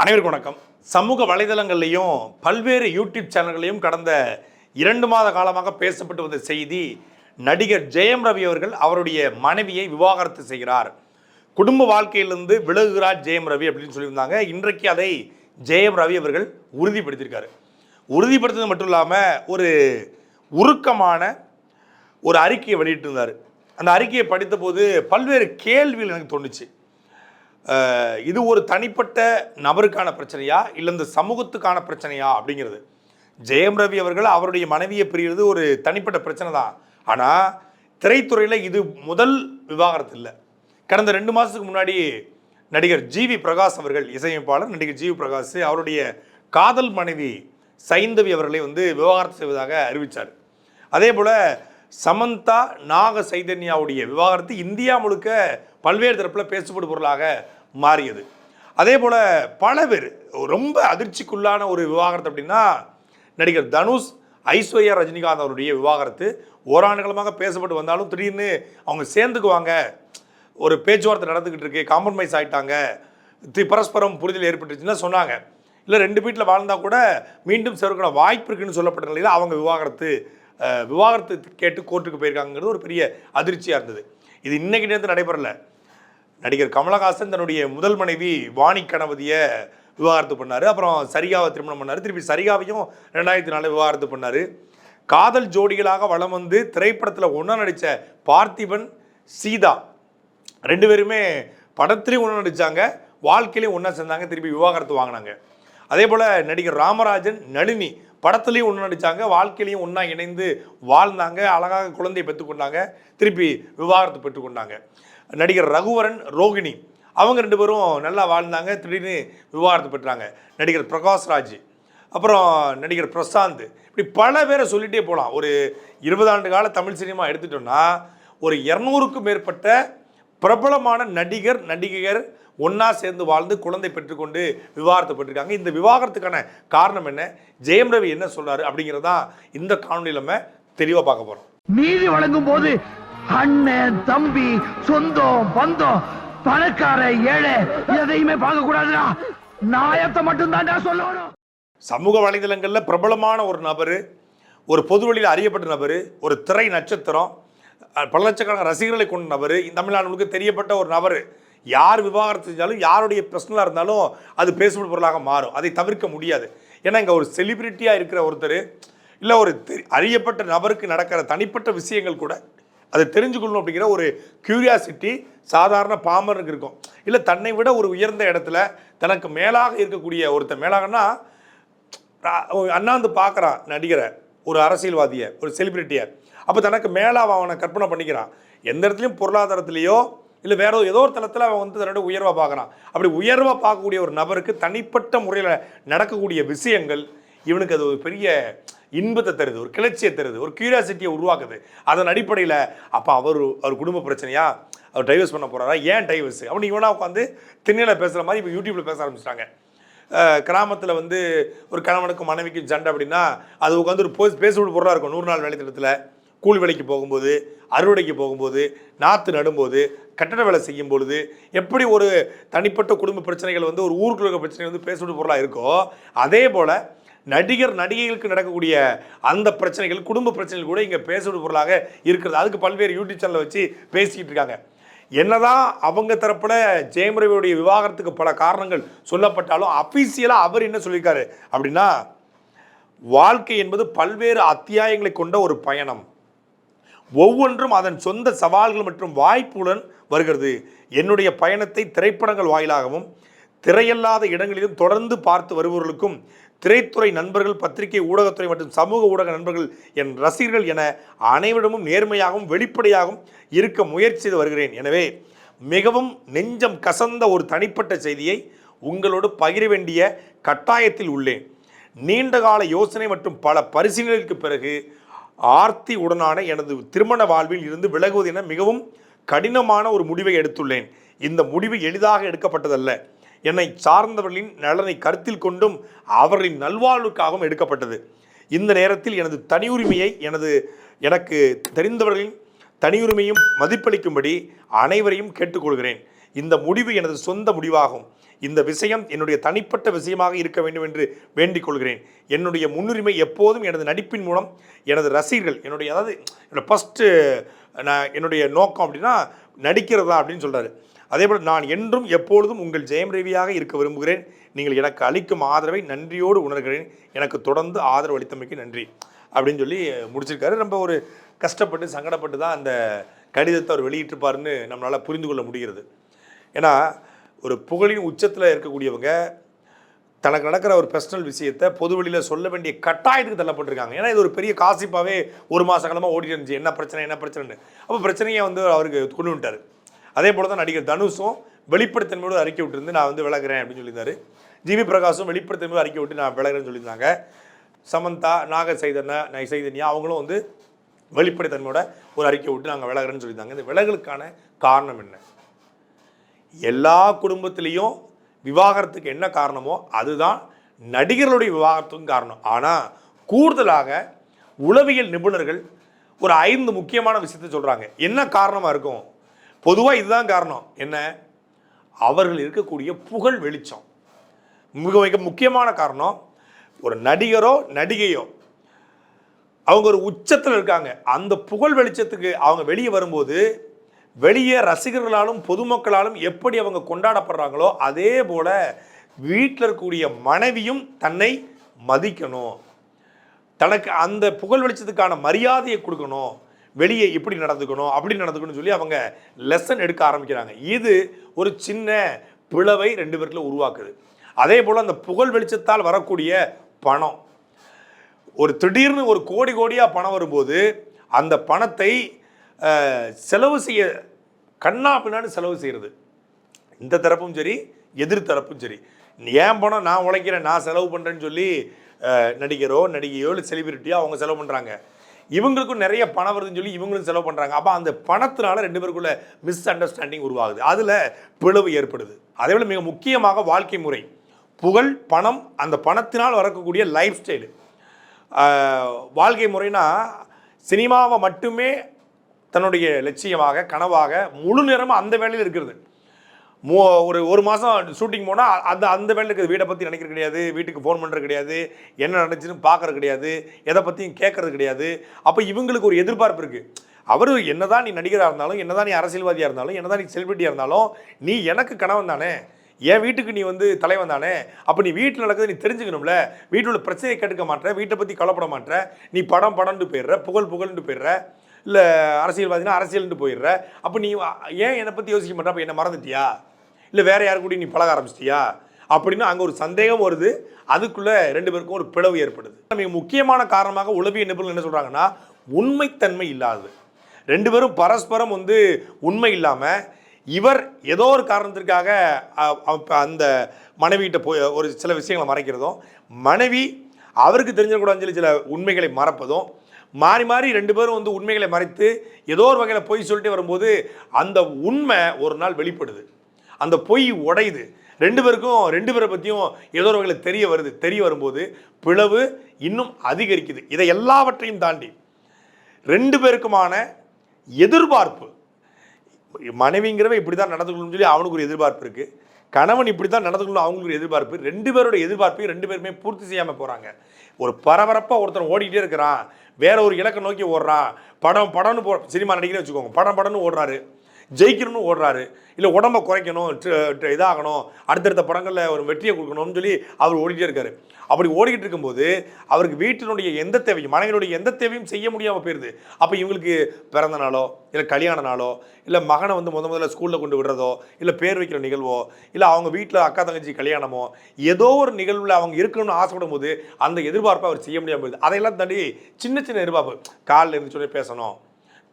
அனைவருக்கும் வணக்கம். சமூக வலைதளங்கள்லையும் பல்வேறு யூடியூப் சேனல்களையும் கடந்த இரண்டு மாத காலமாக பேசப்பட்டு வந்த செய்தி நடிகர் ஜெயம் ரவி அவர்கள் அவருடைய மனைவியை விவாகரத்து செய்கிறார். குடும்ப வாழ்க்கையிலிருந்து விலகுகிறார் ஜெயம் ரவி அப்படின்னு சொல்லியிருந்தாங்க. இன்றைக்கு அதை ஜெயம் ரவி அவர்கள் உறுதிப்படுத்தியிருக்காரு. உறுதிப்படுத்துறது மட்டும் இல்லாமல் ஒரு உருக்கமான ஒரு அறிக்கையை வெளியிட்டிருந்தார். அந்த அறிக்கையை படித்தபோது பல்வேறு கேள்விகள் எனக்கு தோணுச்சு. இது ஒரு தனிப்பட்ட நபருக்கான பிரச்சனையா? இல்லை இந்த சமூகத்துக்கான பிரச்சனையா? அப்படிங்கிறது. ஜெயம் ரவி அவர்கள் அவருடைய மனைவியை பிரிகிறது ஒரு தனிப்பட்ட பிரச்சனை தான். ஆனால் திரைத்துறையில் இது முதல் விவாகரத்து இல்லை. கடந்த ரெண்டு மாதத்துக்கு முன்னாடி நடிகர் ஜிவி பிரகாஷ் அவர்கள் இசையமைப்பாளர் நடிகர் ஜிவி பிரகாஷ் அவருடைய காதல் மனைவி சைந்தவி அவர்களை வந்து விவாகரத்து செய்வதாக அறிவித்தார் அதே போல் சமந்தா நாக சைதன்யாவுடைய விவாகரத்து இந்தியா முழுக்க பல்வேறு தரப்பில் பேசுபடு பொருளாக மாறியது. அதே போல் பல பேர் ரொம்ப அதிர்ச்சிக்குள்ளான ஒரு விவாகரத்து அப்படின்னா நடிகர் தனுஷ் ஐஸ்வர்யா ரஜினிகாந்த் அவருடைய விவாகரத்து ஓராண்டு காலமாக பேசப்பட்டு வந்தாலும் திடீர்னு அவங்க சேர்ந்துக்குவாங்க. ஒரு பேச்சுவார்த்தை நடந்துக்கிட்டு இருக்கு காம்ப்ரமைஸ் ஆகிட்டாங்க தி- பரஸ்பரம் புரிதல் ஏற்பட்டுருச்சுன்னா சொன்னாங்க. இல்லை ரெண்டு வீட்டில் வாழ்ந்தால் கூட மீண்டும் சேர்க்கிற வாய்ப்பு இருக்குன்னு சொல்லப்பட்ட நிலையில் அவங்க விவாகரத்து விவாகரத்து கேட்டு கோர்ட்டுக்கு போயிருக்காங்கிறது ஒரு பெரிய அதிர்ச்சியாக இருந்தது. இது இன்றைக்கி நேரத்தில் நடைபெறலை. நடிகர் கமலஹாசன் தன்னுடைய முதல் மனைவி வாணி கணபதியை விவாகரத்து பண்ணார். அப்புறம் சரிகாவை திருமணம் பண்ணார். திருப்பி சரிகாவையும் ரெண்டாயிரத்தி நாலு விவாகரத்து பண்ணார். காதல் ஜோடிகளாக வளம் வந்து திரைப்படத்தில் ஒன்றா நடித்த பார்த்திபன் சீதா ரெண்டு பேருமே படத்துலேயும் ஒன்றா நடித்தாங்க வாழ்க்கையிலையும் ஒன்றா சேர்ந்தாங்க. திருப்பி விவாகரத்து வாங்கினாங்க. அதே போல் நடிகர் ராமராஜன் நளினி படத்துலேயும் ஒன்று நடித்தாங்க வாழ்க்கையிலையும் ஒன்றா இணைந்து வாழ்ந்தாங்க. அழகாக குழந்தையை பெற்றுக்கொண்டாங்க. திருப்பி விவாகரத்து பெற்றுக்கொண்டாங்க. நடிகர் ரகுவரன் ரோகிணி. அவங்க ரெண்டு பேரும் நல்லா வாழ்ந்தாங்க. திடீர்னு விவாகரத்து பெற்றாங்க. நடிகர் பிரகாஷ்ராஜ் அப்புறம் நடிகர் பிரசாந்த். இப்படி பல பேரை சொல்லிட்டே போகலாம் ஒரு இருபது ஆண்டு கால தமிழ் சினிமா எடுத்துட்டோம்னா ஒரு இரநூறுக்கும் மேற்பட்ட பிரபலமான நடிகர் நடிகையர் ஒன்றா சேர்ந்து வாழ்ந்து குழந்தை பெற்றுக்கொண்டு விவாகரத்து பெற்றிருக்காங்க. இந்த விவாகரத்துக்கான காரணம் என்ன? ஜெயம் ரவி என்ன சொல்றாரு அப்படிங்கிறதான் இந்த காணொலியில் நம்ம தெளிவாக பார்க்க போகிறோம் நீதி வழங்கும் போது அண்ணன் தம்பி சொந்தம் பந்தம் பணக்கார ஏழை எதையுமே பார்க்க கூடாதுடா நாயத்தை மட்டும் தான்டா சொல்லணும். சமூக வலைதளங்களில் பிரபலமான ஒரு நபர் ஒரு பொது வழியில் அறியப்பட்ட நபர் ஒரு திரை நட்சத்திரம் பல லட்சக்கணக்கான ரசிகர்களை கொண்ட நபர் தமிழ்நாடு முழுக்க தெரியப்பட்ட ஒரு நபர். யார் விவாகரத்து செஞ்சாலும் யாருடைய பர்சனலாக இருந்தாலும் அது பேசப்படும் பொருளாக மாறும். அதை தவிர்க்க முடியாது. ஏன்னா இங்கே ஒரு செலிபிரிட்டியாக இருக்கிற ஒருத்தர் இல்லை ஒரு அறியப்பட்ட நபருக்கு நடக்கிற தனிப்பட்ட விஷயங்கள் கூட அதை தெரிஞ்சுக்கணும் அப்படிங்கிற ஒரு கியூரியாசிட்டி சாதாரண பாமருக்கு இருக்கும். இல்லை தன்னை விட ஒரு உயர்ந்த இடத்துல தனக்கு மேலாக இருக்கக்கூடிய ஒருத்தன் மேலாகனா அண்ணாந்து பார்க்குறான் நடிகரை ஒரு அரசியல்வாதியை ஒரு செலிபிரிட்டியை அப்போ தனக்கு மேலே அவன் அவனை கற்பனை பண்ணிக்கிறான். எந்த இடத்துலையும் பொருளாதாரத்திலேயோ இல்லை வேற ஏதோ ஒரு தளத்தில் அவன் வந்து தன்னோட உயர்வாக பார்க்குறான் அப்படி உயர்வாக பார்க்கக்கூடிய ஒரு நபருக்கு தனிப்பட்ட முறையில் நடக்கக்கூடிய விஷயங்கள் இவனுக்கு அது ஒரு பெரிய இன்பத்தை தருது ஒரு கிளர்ச்சியை தருது ஒரு கியூரியாசிட்டியை உருவாக்குது. அதன் அடிப்படையில் அப்போ அவர் அவர் குடும்ப பிரச்சனையா அவர் டைவர்ஸ் பண்ண போகிறாரா ஏன் டைவர்ஸ் அப்படின்னு இவனா உட்காந்து திண்ணையில் பேசுகிற மாதிரி இப்போ யூடியூப்பில் பேச ஆரம்பிச்சிட்டாங்க. கிராமத்தில் வந்து ஒரு கணவனுக்கும் மனைவிக்கும் சண்டை அப்படின்னா அது உட்காந்து ஒரு போஸ் பேசுவது பொருளாக இருக்கும். நூறு நாள் வேலை திட்டத்தில் கூலி வேலைக்கு போகும்போது அறுவடைக்கு போகும்போது நாற்று நடும்போது கட்டட வேலை செய்யும் பொழுது எப்படி ஒரு தனிப்பட்ட குடும்ப பிரச்சனைகள் வந்து ஒரு ஊருக்குள்ள பிரச்சனை வந்து பேசுவது பொருளாக இருக்கோ அதே போல் நடிகர் நடிகைகளுக்கு நடக்கக்கூடிய அந்த பிரச்சனைகள் குடும்ப பிரச்சனைகள் கூட இங்கே பேசுவது பொருளாக இருக்கிறது. அதுக்கு பல்வேறு யூடியூப் சேனலை வச்சு பேசிக்கிட்டு இருக்காங்க. என்னதான் அவங்க தரப்பில் ஜெயம் விவாகரத்துக்கு பல காரணங்கள் சொல்லப்பட்டாலும் அஃபீஷியலாக அவர் என்ன சொல்லியிருக்காரு அப்படின்னா வாழ்க்கை என்பது பல்வேறு அத்தியாயங்களை கொண்ட ஒரு பயணம். ஒவ்வொன்றும் அதன் சொந்த சவால்கள் மற்றும் வாய்ப்புடன் வருகிறது. என்னுடைய பயணத்தை திரைப்படங்கள் வாயிலாகவும் திரையல்லாத இடங்களிலும் தொடர்ந்து பார்த்து வருபவர்களுக்கும் திரைத்துறை நண்பர்கள் பத்திரிகை ஊடகத்துறை மற்றும் சமூக ஊடக நண்பர்கள் என் ரசிகர்கள் என அனைவரிடமும் நேர்மையாகவும் வெளிப்படையாகவும் இருக்க முயற்சி செய்து வருகிறேன். எனவே மிகவும் நெஞ்சம் கசந்த ஒரு தனிப்பட்ட செய்தியை உங்களோடு பகிர வேண்டிய கட்டாயத்தில் உள்ளேன். நீண்டகால யோசனை மற்றும் பல பரிசீலனைகளுக்கு பிறகு ஆர்த்தி உடனான எனது திருமண வாழ்வில் இருந்து விலகுவது என மிகவும் கடினமான ஒரு முடிவை எடுத்துள்ளேன். இந்த முடிவு எளிதாக எடுக்கப்பட்டதல்ல. என்னை சார்ந்தவர்களின் நலனை கருத்தில் கொண்டும் அவர்களின் நல்வாழ்வுக்காகவும் எடுக்கப்பட்டது. இந்த நேரத்தில் எனது தனியுரிமையை எனது எனக்கு தெரிந்தவர்களின் தனியுரிமையும் மதிப்பளிக்கும்படி அனைவரையும் கேட்டுக்கொள்கிறேன். இந்த முடிவு எனது சொந்த முடிவாகும். இந்த விஷயம் என்னுடைய தனிப்பட்ட விஷயமாக இருக்க வேண்டும் என்று வேண்டிக் கொள்கிறேன். என்னுடைய முன்னுரிமை எப்போதும் எனது நடிப்பின் மூலம் எனது ரசிகர்கள் என்னுடைய அதாவது என்னோடய ஃபஸ்ட்டு நான் என்னுடைய நோக்கம் அப்படின்னா நடிக்கிறதா அப்படின்னு சொல்கிறாரு அதே போல் நான் என்றும் எப்பொழுதும் உங்கள் ஜெயம் ரவியாக இருக்க விரும்புகிறேன். நீங்கள் எனக்கு அளிக்கும் ஆதரவை நன்றியோடு உணர்கிறேன். எனக்கு தொடர்ந்து ஆதரவு அளித்தமைக்கு நன்றி. அப்படின்னு சொல்லி முடிச்சிருக்காரு. ரொம்ப ஒரு கஷ்டப்பட்டு சங்கடப்பட்டு தான் அந்த கடிதத்தை அவர் வெளியிட்டிருப்பாருன்னு நம்மளால் புரிந்து கொள்ள முடிகிறது. ஏன்னா ஒரு புகழின் உச்சத்தில் இருக்கக்கூடியவங்க தனக்கு நடக்கிற ஒரு பர்சனல் விஷயத்தை பொதுவெளியில் சொல்ல வேண்டிய கட்டாயத்துக்கு தள்ளப்பட்டிருக்காங்க. ஏன்னா இது ஒரு பெரிய காசிப்பாகவே ஒரு மாத காலமாக ஓடிட்டு இருந்துச்சு. என்ன பிரச்சனை என்ன பிரச்சனைன்னு. அப்போ பிரச்சனையை வந்து அவருக்கு கொண்டு வந்துட்டார். அதே போல தான் நடிகர் தனுஷும் வெளிப்படைத்தன்மையோடு அறிக்கை விட்டுருந்து நான் வந்து விலகிறேன் அப்படின்னு சொல்லியிருந்தாரு. ஜிவி பிரகாஷும் வெளிப்படைத்தன்மையோடு அறிக்கை விட்டு நான் விலகிறேன்னு சொல்லியிருந்தாங்க. சமந்தா நாக சைதன்யா நை சைதன்யா அவங்களும் வந்து வெளிப்படைத்தன்மையோட ஒரு அறிக்கை விட்டு நாங்கள் விலகிறேன்னு சொல்லியிருந்தாங்க. இந்த விலகலுக்கான காரணம் என்ன? எல்லா குடும்பத்திலையும் விவாகரத்துக்கு என்ன காரணமோ அதுதான் நடிகர்களுடைய விவாகரத்துக்கும் காரணம். ஆனால் கூடுதலாக உளவியல் நிபுணர்கள் ஒரு ஐந்து முக்கியமான விஷயத்தை சொல்கிறாங்க என்ன காரணமாக இருக்கும்? பொதுவாக இதுதான் காரணம். என்ன? அவர்கள் இருக்கக்கூடிய புகழ் வெளிச்சம். மிக மிக முக்கியமான காரணம் ஒரு நடிகரோ நடிகையோ அவங்க ஒரு உச்சத்தில் இருக்காங்க. அந்த புகழ் வெளிச்சத்துக்கு அவங்க வெளியே வரும்போது வெளியே ரசிகர்களாலும் பொதுமக்களாலும் எப்படி அவங்க கொண்டாடப்படுறாங்களோ அதே போல் வீட்டில் இருக்கக்கூடிய மனைவியும் தன்னை மதிக்கணும். தனக்கு அந்த புகழ் வெளிச்சத்துக்கான மரியாதையை கொடுக்கணும். வெளியே இப்படி நடந்துக்கணும் அப்படி நடந்துக்கணும்னு சொல்லி அவங்க லெசன் எடுக்க ஆரம்பிக்கிறாங்க. இது ஒரு சின்ன பிளவை ரெண்டு பேருக்குள்ள உருவாக்குது. அதே போல் அந்த புகழ் வெளிச்சத்தால் வரக்கூடிய பணம். ஒரு திடீர்னு ஒரு கோடி கோடியாக பணம் வரும்போது அந்த பணத்தை செலவு செய்ய கண்ணா பின்னான்னு செலவு செய்கிறது இந்த தரப்பும் சரி எதிர் தரப்பும் சரி. ஏன் பணம் நான் உழைக்கிறேன் நான் செலவு பண்ணுறேன்னு சொல்லி நடிகரோ நடிகையோ இல்லை செலிபிரிட்டியோ அவங்க செலவு பண்ணுறாங்க இவங்களுக்கும் நிறைய பணம் வருதுன்னு சொல்லி இவங்களும் செலவு பண்ணுறாங்க அப்போ அந்த பணத்தினால ரெண்டு பேருக்குள்ள மிஸ் அண்டர்ஸ்டாண்டிங் உருவாகுது. அதில் பிளவு ஏற்படுது. அதே போல் மிக முக்கியமாக வாழ்க்கை முறை. புகழ் பணம் அந்த பணத்தினால் வரக்கூடிய லைஃப் ஸ்டைலு வாழ்க்கை முறைனா சினிமாவை மட்டுமே தன்னுடைய லட்சியமாக கனவாக முழு நேரமும் அந்த வேலையில் இருக்கிறது. மோ ஒரு ஒரு மாதம் ஷூட்டிங் போனால் அந்த அந்த வேலையில் இருக்கிறது வீடை பற்றி நினைக்கிறது கிடையாது வீட்டுக்கு ஃபோன் பண்ணுறது கிடையாது என்ன நடந்துச்சுன்னு பார்க்கறது கிடையாது எதை பற்றியும் கேட்கறது கிடையாது. அப்போ இவங்களுக்கு ஒரு எதிர்பார்ப்பு இருக்குது அவர் என்னதான் நீ நடிகராக இருந்தாலும் என்னதான் நீ அரசியல்வாதியாக இருந்தாலும் என்னதான் நீ செலிபிரிட்டியாக இருந்தாலும் நீ எனக்கு கணவன் தானே என் வீட்டுக்கு நீ வந்து தலைவன் தானே அப்போ நீ வீட்டில் நடக்கிறது நீ தெரிஞ்சுக்கணும்ல. வீட்டில் உள்ள பிரச்சனையை கெடுக்க மாட்டேற வீட்டை பற்றி கவலைப்பட மாட்டேற நீ படம் படம்னு போயிடுற புகழ் புகழ்னு போயிடுற இல்லை அரசியல்வாதினா அரசியல்னு போயிடுற அப்போ நீ ஏன் என்னை பற்றி யோசிக்க மாட்டேன் அப்போ என்னை மறந்துட்டியா? இல்லை வேறு யாரு கூட நீ பழக ஆரம்பிச்சிட்டியா? அப்படின்னு அங்கே ஒரு சந்தேகம் வருது. அதுக்குள்ளே ரெண்டு பேருக்கும் ஒரு பிளவு ஏற்படுது. மிக முக்கியமான காரணமாக உளவிய நிபுணர்கள் என்ன சொல்கிறாங்கன்னா உண்மைத்தன்மை இல்லாதது. ரெண்டு பேரும் பரஸ்பரம் வந்து உண்மை இல்லாமல் இவர் ஏதோ ஒரு காரணத்திற்காக அந்த மனைவிகிட்ட போய் ஒரு சில விஷயங்களை மறைக்கிறதும் மனைவி அவருக்கு தெரிஞ்சிடக்கூடாதுன்னு சொல்லி சில உண்மைகளை மறப்பதும் மாறி மாறி ரெண்டு பேரும் வந்து உண்மைகளை மறைத்து ஏதோ ஒரு வகையில் பொய் சொல்லிட்டு வரும்போது அந்த உண்மை ஒரு நாள் வெளிப்படுது. அந்த பொய் உடையுது. ரெண்டு பேருக்கும் ரெண்டு பேரை பற்றியும் ஏதோ ஒரு வகையில் தெரிய வருது. தெரிய வரும்போது பிளவு இன்னும் அதிகரிக்குது. இதை எல்லாவற்றையும் தாண்டி ரெண்டு பேருக்குமான எதிர்பார்ப்பு மனைவிங்கிறவ இப்படி தான் நடந்துக்கணும்னு சொல்லி அவனுக்கு ஒரு எதிர்பார்ப்பு இருக்குது கணவன் இப்படி தான் நடந்துக்கணும் அவங்களுக்கு ஒரு எதிர்பார்ப்பு. ரெண்டு பேரோட எதிர்பார்ப்பையும் ரெண்டு பேருமே பூர்த்தி செய்யாமல் போகிறாங்க ஒரு பரபரப்பாக ஒருத்தன் ஓடிக்கிட்டே இருக்கிறான். வேற ஒரு இலக்கை நோக்கி ஓடுறான். படம் படம்னு போ சினிமா நடிக்கிறேன் வச்சுக்கோங்க. படம் படம்னு ஓடுறாரு. ஜெயிக்கணும்னு ஓடுறாரு. இல்லை உடம்ப குறைக்கணும் ட்ர- இதாகணும் அடுத்தடுத்த படங்களில் ஒரு வெற்றியை கொடுக்கணும்னு சொல்லி அவர் ஓடிட்டே இருக்காரு. அப்படி ஓடிக்கிட்டு இருக்கும்போது அவருக்கு வீட்டினுடைய எந்த தேவையும் மனைவியுடைய எந்த தேவையும் செய்ய முடியாமல் போயிடுது அப்போ இவங்களுக்கு பிறந்த நாளோ இல்லை கல்யாண நாளோ இல்லை மகனை வந்து முத முதல்ல ஸ்கூலில் கொண்டு விடுறதோ இல்லை பேர் வைக்கிற நிகழ்வோ இல்லை அவங்க வீட்டில் அக்கா தங்கச்சி கல்யாணமோ ஏதோ ஒரு நிகழ்வில் அவங்க இருக்கணும்னு ஆசைப்படும் போது அந்த எதிர்பார்ப்பை அவர் செய்ய முடியாமல் போயிடுது அதையெல்லாம் தாண்டி சின்ன சின்ன எதிர்பார்ப்பு. காலில் இருந்துச்சோடனே பேசணும்.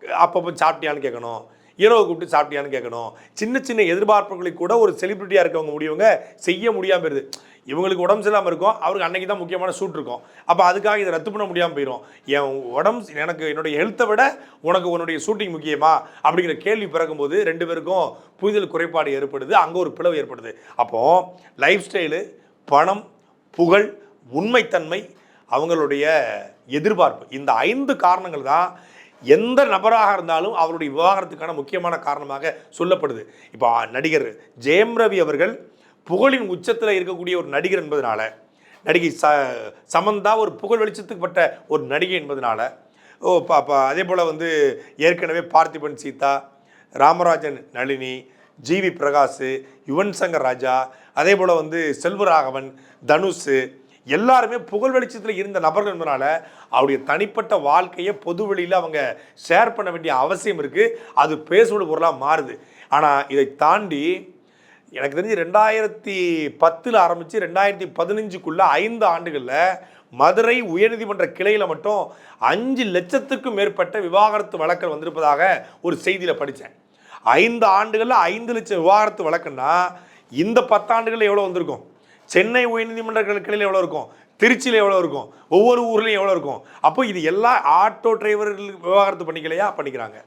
அப்பப்போ சாப்பிட்டியான்னு கேட்கணும். இரவு கூப்பிட்டு சாப்பிட்டியான்னு கேட்கணும். சின்ன சின்ன எதிர்பார்ப்புகளை கூட ஒரு செலிபிரிட்டியாக இருக்கவங்க முடியவங்க செய்ய முடியாமல் போயிருது. இவங்களுக்கு உடம்பு சரியில்லாமல் இருக்கும். அவருக்கு அன்னைக்கு தான் முக்கியமான சூட் இருக்கும். அப்போ அதுக்காக இதை ரத்து பண்ண முடியாமல் போயிடும் என் உடம்பு எனக்கு என்னுடைய ஹெல்த்தை விட உனக்கு உன்னுடைய ஷூட்டிங் முக்கியமா? அப்படிங்கிற கேள்வி பிறக்கும்போது ரெண்டு பேருக்கும் புரிதல் குறைபாடு ஏற்படுது. அங்கே ஒரு பிளவு ஏற்படுது. அப்போது லைஃப் ஸ்டைலு பணம் புகழ் உண்மைத்தன்மை அவங்களுடைய எதிர்பார்ப்பு. இந்த ஐந்து காரணங்கள் தான் எந்த நபராக இருந்தாலும் அவருடைய விவாகரத்துக்கான முக்கியமான காரணமாக சொல்லப்படுது. இப்போ நடிகர் ஜெயம் ரவி அவர்கள் புகழின் உச்சத்தில் இருக்கக்கூடிய ஒரு நடிகர் என்பதனால நடிகை ச சமந்தா ஒரு புகழ் வெளிச்சத்துக்குப்பட்ட ஒரு நடிகை என்பதனால ஓ பா பா அதே போல் வந்து ஏற்கனவே பார்த்திபன் சீதா ராமராஜன் நளினி ஜிவி பிரகாஷ் யுவன் சங்கர் ராஜா அதே போல் வந்து செல்வராகவன் தனுஷ் எல்லாருமே புகழ் வெளிச்சத்தில் இருந்த நபர்கள் என்பதனால அவருடைய தனிப்பட்ட வாழ்க்கையை பொது வெளியில் அவங்க ஷேர் பண்ண வேண்டிய அவசியம் இருக்குது அது பேசுவது பொருளாக மாறுது. ஆனால் இதை தாண்டி எனக்கு தெரிஞ்சு ரெண்டாயிரத்தி பத்தில் ஆரம்பித்து ரெண்டாயிரத்தி பதினஞ்சுக்குள்ளே ஐந்து ஆண்டுகளில் மதுரை உயர்நீதிமன்ற கிளையில் மட்டும் அஞ்சு லட்சத்துக்கும் மேற்பட்ட விவாகரத்து வழக்குகள் வந்திருப்பதாக ஒரு செய்தியில் படித்தேன் ஐந்து ஆண்டுகளில் ஐந்து லட்சம் விவாகரத்து வழக்குன்னா இந்த பத்தாண்டுகளில் எவ்வளோ வந்திருக்கும்? சென்னை உயர்நீதிமன்ற கிளையில் எவ்வளோ இருக்கும்? திருச்சியில் எவ்வளோ இருக்கும்? ஒவ்வொரு ஊர்லேயும் எவ்வளோ இருக்கும்? அப்போ இது எல்லா ஆட்டோ டிரைவர்கள் விவாகரத்து பண்ணிக்கலையா? பண்ணிக்கிறாங்க.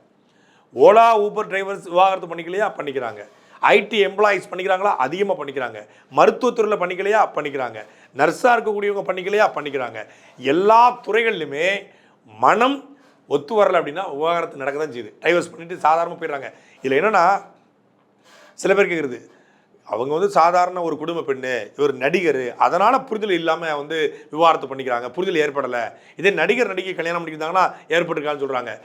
ஓலா ஊபர் டிரைவர்ஸ் விவாகரத்து பண்ணிக்கலையா? பண்ணிக்கிறாங்க. ஐடி எம்ப்ளாயிஸ் பண்ணிக்கிறாங்களா? அதிகமாக பண்ணிக்கிறாங்க. மருத்துவத்துறையில் பண்ணிக்கலையா? பண்ணிக்கிறாங்க. நர்ஸாக இருக்கக்கூடியவங்க பண்ணிக்கலையா? பண்ணிக்கிறாங்க. எல்லா துறைகள்லையுமே மனம் ஒத்து வரலை அப்படின்னா விவகாரத்து நடக்க தான் செய்யுது. டைவர்ஸ் பண்ணிட்டு சாதாரணமாக போயிடுறாங்க. இதில் என்னென்னா சில பேர் கேட்குறது அவங்க வந்து சாதாரண ஒரு குடும்ப பெண்ணு இவர் நடிகர். அதனால் புரிதல் இல்லாமல் வந்து விவாகரத்து பண்ணிக்கிறாங்க. புரிதல் ஏற்படலை. இதே நடிகர் நடிகை கல்யாணம் பண்ணிக்கிட்டாங்கன்னா ஏற்பட்டிருக்கான்னு சொல்கிறாங்க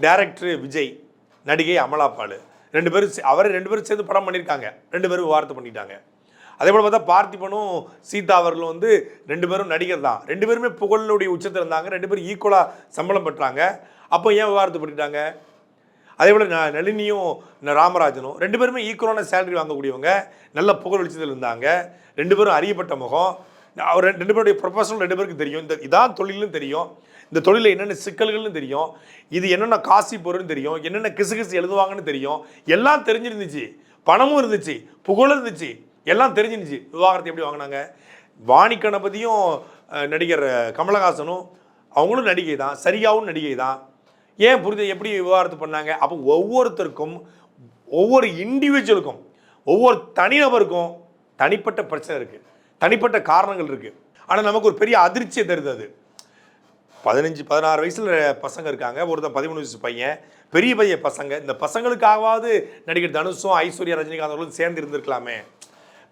டேரக்டர் விஜய் நடிகை அமலாபால். ரெண்டு பேரும் சே- அவர் ரெண்டு பேரும் சேர்ந்து படம் பண்ணியிருக்காங்க ரெண்டு பேரும் விவாகரத்து பண்ணிட்டாங்க. அதே போல் பார்த்தா பார்த்திபனும் சீதா அவர்களும் வந்து ரெண்டு பேரும் நடிகர் தான். ரெண்டு பேருமே புகழுடைய உச்சத்தில் இருந்தாங்க. ரெண்டு பேரும் ஈக்குவலாக சம்பளம் பெற்றாங்க. அப்போ ஏன் விவாகரத்து பண்ணிட்டாங்க? அதே போல் நளினியும் ராமராஜனும் ரெண்டு பேருமே ஈக்குவலான சேலரி வாங்கக்கூடியவங்க. நல்ல புகழ் வெளிச்சத்தில் இருந்தாங்க. ரெண்டு பேரும் அறியப்பட்ட முகம். அவர் ரெண்டு ரெண்டு பேருடைய ப்ரொஃபஷனல் ரெண்டு பேருக்கு தெரியும். இந்த இதான் தொழிலும் தெரியும். இந்த தொழிலில் என்னென்ன சிக்கல்கள்னு தெரியும். இது என்னென்ன காசி பொருள்னு தெரியும். என்னென்ன கிசு கிசு எழுதுவாங்கன்னு தெரியும். எல்லாம் தெரிஞ்சிருந்துச்சு. பணமும் இருந்துச்சு. புகழும் இருந்துச்சு. எல்லாம் தெரிஞ்சிருந்துச்சு. விவாகரத்தை எப்படி வாங்கினாங்க? வாணி கணபதியும் நடிகர் கமலஹாசனும் அவங்களும் நடிகை தான் சரியாவும் நடிகை தான் ஏன் புரிஞ்சு எப்படி விவாகரத்து பண்ணாங்க? அப்போ ஒவ்வொருத்தருக்கும் ஒவ்வொரு இண்டிவிஜுவலுக்கும் ஒவ்வொரு தனிநபருக்கும் தனிப்பட்ட பிரச்சனை இருக்குது தனிப்பட்ட காரணங்கள் இருக்குது ஆனால் நமக்கு ஒரு பெரிய அதிர்ச்சியை தருது அது. பதினஞ்சு பதினாறு வயசில் பசங்க இருக்காங்க. ஒருத்தன் பதிமூணு வயசு பையன் பெரிய பையன் பசங்க. இந்த பசங்களுக்காகவாவது நடிகர் தனுஷும் ஐஸ்வர்யா ரஜினிகாந்த் அவர்களும் சேர்ந்து இருந்திருக்கலாமே.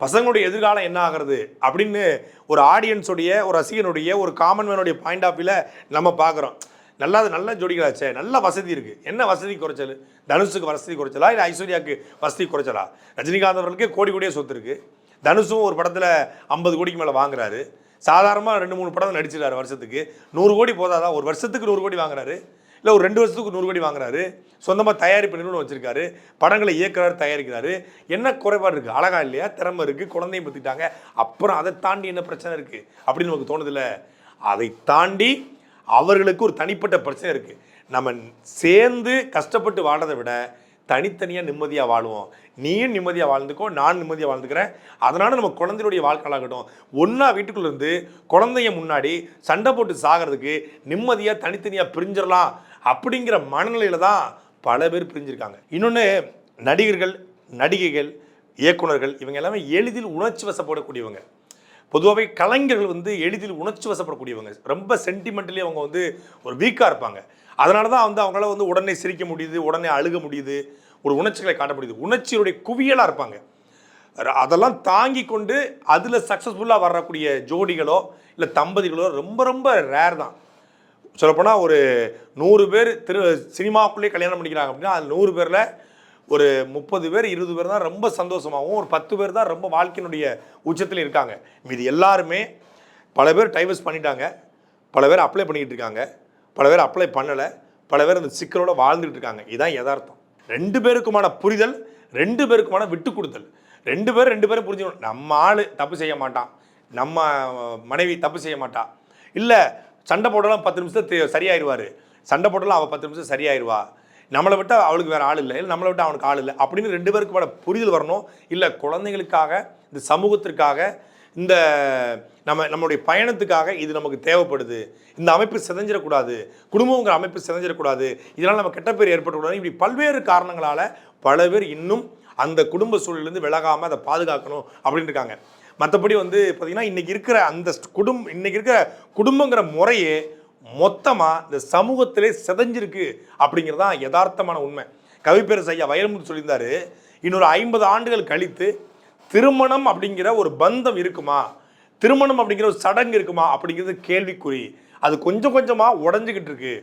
பசங்களுடைய எதிர்காலம் என்ன ஆகிறது? அப்படின்னு ஒரு ஆடியன்ஸுடைய ஒரு ரசிகனுடைய ஒரு காமன்மேனுடைய பாயிண்ட் ஆஃப் வியூவில் நம்ம பார்க்குறோம். நல்லா நல்ல ஜோடிகளாச்சே. நல்ல வசதி இருக்குது என்ன வசதி குறைச்சல்? தனுஷுக்கு வசதி குறைச்சலா? இல்லை ஐஸ்வர்யாவுக்கு வசதி குறைச்சலா? ரஜினிகாந்த் அவர்களுக்கே கோடி கோடியே சொத்து இருக்குது தனுஷும் ஒரு படத்தில் ஐம்பது கோடிக்கு மேலே வாங்குறாரு. சாதாரணமாக ரெண்டு மூணு படம் நடிச்சிருக்காரு வருஷத்துக்கு. நூறு கோடி போதாதான் ஒரு வருஷத்துக்கு நூறு கோடி வாங்குறாரு. இல்லை ஒரு ரெண்டு வருஷத்துக்கு நூறு கோடி வாங்குறாரு. சொந்தமாக தயாரிப்பு நிறுவனம் வச்சுருக்காரு. படங்களை இயக்குறாரு தயாரிக்கிறாரு. என்ன குறைபாடு இருக்குது அழகா இல்லையா? திறமை இருக்குது குழந்தையும் பற்றிட்டாங்க அப்புறம் அதை தாண்டி என்ன பிரச்சனை இருக்குது அப்படின்னு நமக்கு தோணுதில்ல. அதை தாண்டி அவர்களுக்கு ஒரு தனிப்பட்ட பிரச்சனை இருக்குது நம்ம சேர்ந்து கஷ்டப்பட்டு வாழதை விட தனித்தனியாக நிம்மதியாக வாழுவோம். நீயும் நிம்மதியாக வாழ்ந்துக்கோ நான் நிம்மதியாக வாழ்ந்துக்கிறேன். அதனால் நம்ம குழந்தையுடைய வாழ்க்கையாகட்டும் ஒன்றா வீட்டுக்குள்ளேருந்து குழந்தைய முன்னாடி சண்டை போட்டு சாகிறதுக்கு நிம்மதியாக தனித்தனியாக பிரிஞ்சிடலாம் அப்படிங்கிற மனநிலையில் தான் பல பேர் பிரிஞ்சிருக்காங்க. இன்னொன்று நடிகர்கள் நடிகைகள் இயக்குனர்கள் இவங்க எல்லாமே எளிதில் உணர்ச்சி வசப்படக்கூடியவங்க. பொதுவாகவே கலைஞர்கள் வந்து எளிதில் உணர்ச்சி வசப்படக்கூடியவங்க. ரொம்ப சென்டிமெண்டலி அவங்க வந்து ஒரு வீக்காக இருப்பாங்க. அதனால தான் வந்து அவங்களால வந்து உடனே சிரிக்க முடியுது உடனே அழுக முடியுது ஒரு உணர்ச்சிகளை காட்ட முடியுது. உணர்ச்சியுடைய குவியலாக இருப்பாங்க. ர- அதெல்லாம் தாங்கி கொண்டு அதில் சக்ஸஸ்ஃபுல்லாக வரக்கூடிய ஜோடிகளோ இல்லை தம்பதிகளோ ரொம்ப ரொம்ப ரேர் தான். சொல்லப்போனால் ஒரு நூறு பேர் திரு சினிமாவுக்குள்ளேயே கல்யாணம் பண்ணிக்கிறாங்க அப்படின்னா அது நூறு பேரில் ஒரு முப்பது பேர் இருபது பேர் தான் ரொம்ப சந்தோஷமாகவும் ஒரு பத்து பேர் தான் ரொம்ப வாழ்க்கையினுடைய உச்சத்தில் இருக்காங்க. மீதி எல்லாருமே பல பேர் டைவர்ஸ் பண்ணிட்டாங்க. பல பேர் அப்ளை பண்ணிக்கிட்டு இருக்காங்க. பல பேர் அப்ளை பண்ணலை. பல பேர் அந்த சிக்கலோட வாழ்ந்துட்டு இருக்காங்க. இதுதான் யதார்த்தம். ரெண்டு பேருக்குமான புரிதல் ரெண்டு பேருக்குமான விட்டு கொடுத்தல் ரெண்டு பேரும் ரெண்டு பேரும் புரிஞ்சுக்கணும். நம்ம ஆள் தப்பு செய்ய மாட்டான். நம்ம மனைவி தப்பு செய்ய மாட்டா. இல்லை சண்டை போடலாம் பத்து நிமிஷத்தை சரியாயிடுவார் சண்டை போடலாம் அவள் பத்து நிமிஷம் சரியாயிடுவா நம்மளை விட்டு அவளுக்கு வேறு ஆள் இல்லை இல்லை நம்மளை விட்டு அவனுக்கு ஆள் இல்லை அப்படின்னு ரெண்டு பேருக்கு மேலே புரிதல் வரணும். இல்லை குழந்தைங்களுக்காக இந்த சமூகத்திற்காக இந்த நம்ம நம்மளுடைய பயணத்துக்காக இது நமக்கு தேவைப்படுது. இந்த அமைப்பு சிதைஞ்சிடக்கூடாது. குடும்பங்கிற அமைப்பு சிதைஞ்சிடக்கூடாது. இதனால் நம்ம கெட்ட பேர் ஏற்படக்கூடாது இப்படி பல்வேறு காரணங்களால் பல பேர் இன்னும் அந்த குடும்ப சூழலேருந்து விலகாமல் அதை பாதுகாக்கணும் அப்படின்னு இருக்காங்க. மற்றபடி வந்து பார்த்திங்கன்னா இன்றைக்கி இருக்கிற அந்த குடும் இன்றைக்கி இருக்கிற குடும்பங்கிற முறையே மொத்தமாக இந்த சமூகத்திலே சிதஞ்சிருக்கு அப்படிங்கிறது தான் யதார்த்தமான உண்மை. கவிப்பேரசு ஐயா வயல்முத்து சொல்லியிருந்தாரு இன்னொரு ஐம்பது ஆண்டுகள் கழித்து திருமணம் அப்படிங்கிற ஒரு பந்தம் இருக்குமா? திருமணம் அப்படிங்கிற ஒரு சடங்கு இருக்குமா? அப்படிங்கிறது கேள்விக்குறி. அது கொஞ்சம் கொஞ்சமாக உடஞ்சிக்கிட்டு இருக்கு.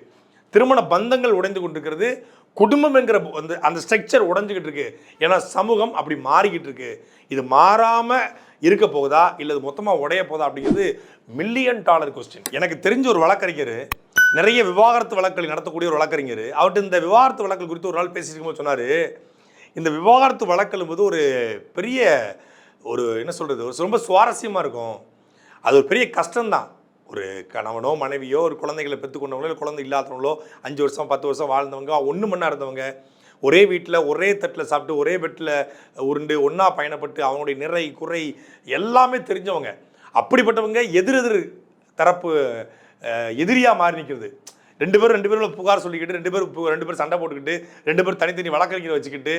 திருமண பந்தங்கள் உடைந்து கொண்டிருக்கிறது குடும்பம் என்கிற அந்த அந்த ஸ்ட்ரக்சர் உடஞ்சிக்கிட்டு இருக்கு. ஏன்னா சமூகம் அப்படி மாறிக்கிட்டு இருக்கு. இது மாறாமல் இருக்க போகுதா இல்லை மொத்தமாக உடைய போதா அப்படிங்கிறது மில்லியன் டாலர் கொஸ்டின் எனக்கு தெரிஞ்ச ஒரு வழக்கறிஞர் நிறைய விவாகரத்து வழக்குகள் நடத்தக்கூடிய ஒரு வழக்கறிஞர் அவர்கிட்ட இந்த விவாகரத்து வழக்கு குறித்து ஒரு நாள் பேசியிருக்கும்போது சொன்னார் இந்த விவாகரத்து வழக்கு ஒரு பெரிய ஒரு என்ன சொல்கிறது ஒரு ரொம்ப சுவாரஸ்யமாக இருக்கும். அது ஒரு பெரிய கஷ்டம்தான். ஒரு கணவனோ மனைவியோ ஒரு குழந்தைகளை பெற்றுக்கொண்டவங்களோ இல்லை குழந்தை இல்லாதவங்களோ அஞ்சு வருஷம் பத்து வருஷம் வாழ்ந்தவங்க ஒன்று மண்ணா இருந்தவங்க ஒரே வீட்டில் ஒரே தட்டில் சாப்பிட்டு ஒரே பெட்டில் உருண்டு ஒன்றா பயணப்பட்டு அவங்களுடைய நிறை குறை எல்லாமே தெரிஞ்சவங்க. அப்படிப்பட்டவங்க எதிரெதிர் தரப்பு எதிரியாக மாறி நிற்கிறது ரெண்டு பேரும் ரெண்டு பேரும் புகார் சொல்லிக்கிட்டு ரெண்டு பேரும் பு- ரெண்டு பேரும் சண்டை போட்டுக்கிட்டு ரெண்டு பேரும் தனித்தனி வழக்கறிஞர் வச்சுக்கிட்டு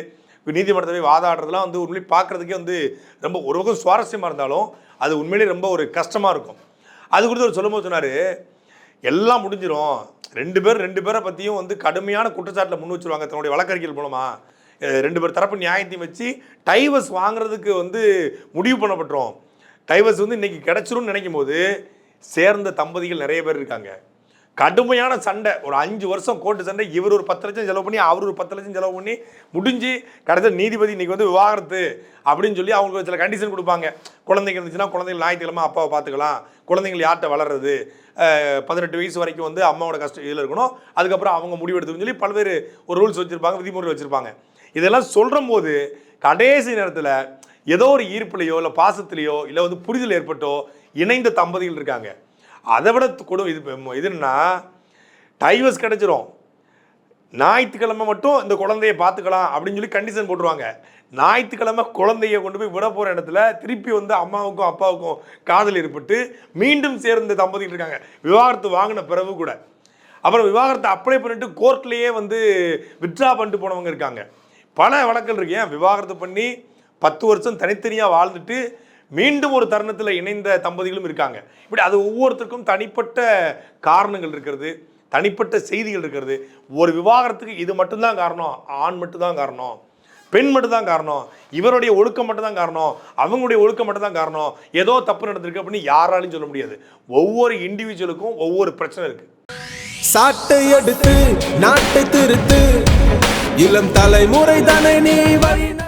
நீதிமன்றத்தை போய் வாதாடுறதுலாம் வந்து உண்மையிலே பார்க்குறதுக்கே வந்து ரொம்ப ஒரு பக்கம் சுவாரஸ்யமாக இருந்தாலும் அது உண்மையிலேயே ரொம்ப ஒரு கஷ்டமாக இருக்கும். அது குறித்து அவர் சொல்லும்போது சொன்னார் எல்லாம் முடிஞ்சிடும் ரெண்டு பேர் ரெண்டு பேரை பற்றியும் வந்து கடுமையான குற்றச்சாட்டில் முன் வச்சுருவாங்க. தன்னுடைய வழக்கறிஞர் மூலமாக ரெண்டு பேர் தரப்பு நியாயத்தையும் வச்சு டைவர்ஸ் வாங்குறதுக்கு வந்து முடிவு பண்ணப்பட்டுரும். டைவர்ஸ் வந்து இன்றைக்கி கிடச்சிரும்னு நினைக்கும் போது சேர்ந்த தம்பதிகள் நிறைய பேர் இருக்காங்க. கடுமையான சண்டை. ஒரு அஞ்சு வருஷம் கோர்ட்டு சண்டை. இவர் ஒரு பத்து லட்சம் செலவு பண்ணி அவர் ஒரு பத்து லட்சம் செலவு பண்ணி முடிஞ்சு கடைசியில் நீதிபதி இன்றைக்கி வந்து விவாகரத்து அப்படின்னு சொல்லி அவங்களுக்கு சில கண்டிஷன் கொடுப்பாங்க. குழந்தைங்க இருந்துச்சுன்னா குழந்தைங்க ஞாயிற்றுக்கிழமை அப்பாவை பார்த்துக்கலாம். குழந்தைங்கள் யார்கிட்ட வளர்றது? பதினெட்டு வயசு வரைக்கும் வந்து அம்மாவோட கஷ்டம் இதில் இருக்கணும். அதுக்கப்புறம் அவங்க முடிவெடுத்துன்னு சொல்லி பல்வேறு ஒரு ரூல்ஸ் வச்சுருப்பாங்க விதிமுறை வச்சுருப்பாங்க. இதெல்லாம் சொல்கிற போது கடைசி நேரத்தில் ஏதோ ஒரு ஈர்ப்புலையோ இல்லை பாசத்துலேயோ இல்லை வந்து புரிதல் ஏற்பட்டோ இணைந்த தம்பதிகள் இருக்காங்க. அதை விட கூட இது இதுன்னா டைவர்ஸ் கிடைச்சிரும். ஞாயிற்றுக்கிழமை மட்டும் இந்த குழந்தைய பார்த்துக்கலாம் அப்படின்னு சொல்லி கண்டிஷன் போட்டுருவாங்க. ஞாயிற்றுக்கிழமை குழந்தைய கொண்டு போய் விட போகிற இடத்துல திருப்பி வந்து அம்மாவுக்கும் அப்பாவுக்கும் காதல் ஏற்பட்டு மீண்டும் சேர்ந்த தம்பதிகள் இருக்காங்க. விவாகரத்து வாங்கின பிறகு கூட. அப்புறம் விவாகரத்தை அப்ளை பண்ணிட்டு கோர்ட்லேயே வந்து வித்ட்ரா பண்ணிட்டு போனவங்க இருக்காங்க. பல வழக்கல் இருக்கு. ஏன்? விவாகரத்து பண்ணி பத்து வருஷம் தனித்தனியாக வாழ்ந்துட்டு மீண்டும் ஒரு தருணத்தில் இணைந்த தம்பதிகளும் இருக்காங்க. இப்படி அது ஒவ்வொருத்தருக்கும் தனிப்பட்ட காரணங்கள் இருக்கிறது. தனிப்பட்ட செய்திகள் இருக்கிறது. ஒரு விவாகரத்துக்கு இது மட்டும்தான் காரணம் ஆண் மட்டும்தான் காரணம். பெண் மட்டும்தான் காரணம். இவருடைய ஒழுக்கம் மட்டும்தான் காரணம். அவங்களுடைய ஒழுக்கம் மட்டும்தான் காரணம். ஏதோ தப்பு நடந்திருக்கு அப்படின்னு யாராலையும் சொல்ல முடியாது. ஒவ்வொரு இண்டிவிஜுவலுக்கும் ஒவ்வொரு பிரச்சனை இருக்கு. சாட்டை எடுத்து நாட்டை திருத்து. இளம் தலைமுறை தானே நீ